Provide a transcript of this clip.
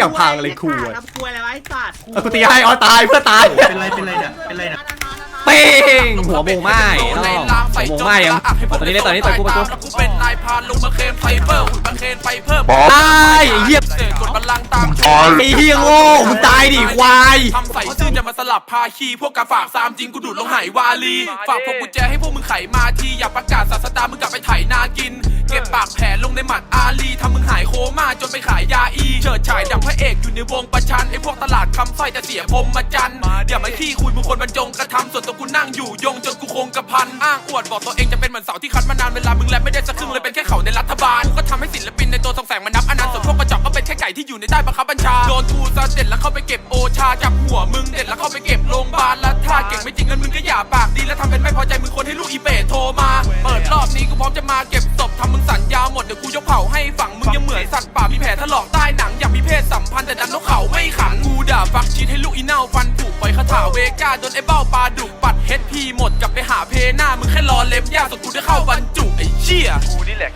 อย่างพังเลยครูอะทำครัวอะไรวะไอ้สัตว์เออกูตีให้อ๋อตายเพื่อตายเป็นไรเป็นไรเนี่ยเป็นไรเนี่ยเป้งหัวโมงไหม้น้องหัวโมงไหม้ยังตอนนี้เล่นตอนนี้ต่อยกูไปกูแล้วกูเป็นนายพรานลงมาเคนไฟเบอร์หุ่นมาเคนไฟเพิ่มตายไอ้เหี้ยเสกกดบัลลังก์ตามไอ้เหี้ยโง่มึงตายดิควายทำใส่ซื่อจะมาสลับพาคีพวกกาฝากสามจริงกูดูดลงไหวาลีฝากพวกกุญแจให้พวกมึงไขมาทีอย่าประกาศศาสดามึงกลับไปไถนากิน เก็บปากแผลลงในหมัดอาลีทำมึงหายโคม่าจนไปขายยาอี เฉิดฉายดังพระเอกอยู่ในวงประชันไอ้พวกตลาดคำสร้อยจะเสียพรมมาจันทร์อย่ามาขี้คุยมึงคนบรรจงกระทำส่วนตัวกูนั่งอยู่ยงจนกูคงกระพันอ้างอวดบอกตัวเองจะเป็นเหมือนเสาที่คัดมานานเวลามึงแลบไม่ได้สักครึ่งเลยเป็นแค่เขาในรัฐบาลก็ทำให้ศิลปินในตัวทองแสงมันนับอนันต์ส่วนพวกกระจอกก็เป็นแค่ไก่ที่อยู่ในใต้บังคับบัญชาโดนกูซะเด็ดแล้วเข้าไปเก็บโอชาจับหัวมึงเด็ดแล้วเข้าไปเก็บโรงพยาบาลแล้วถ้าเก่งไม่จริงเงั้นมึงก็อย่าปากดีแล้วทำเป็ สัตว์ป่ามีแผลถลอกใต้หนัง อยากมีเพศสัมพันธ์แต่ดันนกเขาไม่ขังกูด่าฟักชีดให้ลูกอีเน่าฟันผุปล่อยคาถาเวก้าโดนไอ้เบ้าปลาดุปัดเฮดพีหมดกลับไปหาเพหน้ามึงแค่รอเล็บยากสุดกูได้เข้าบรรจุไอ้เชี่ยกูนี่แหละ